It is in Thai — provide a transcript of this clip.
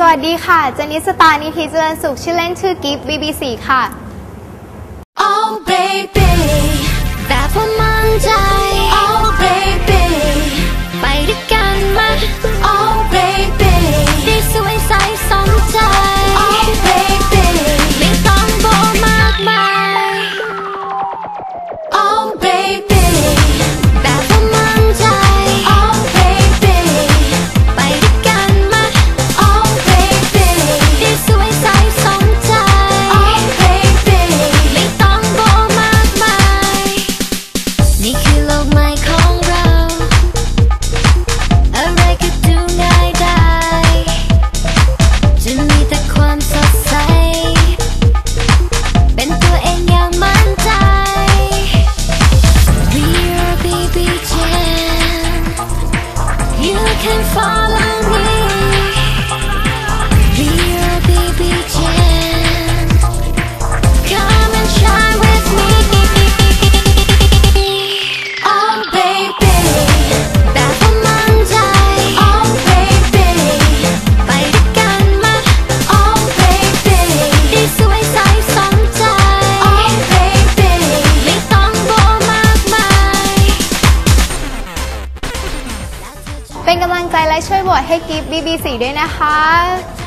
สวัสดีค่ะ เจนิสตานิธิเจริญสุข ชื่อเล่นชื่อกิฟต์ BBC ค่ะ falling ็นกำลังใจและช่วยโหวตให้กิฟต์ BBC ด้วยนะคะ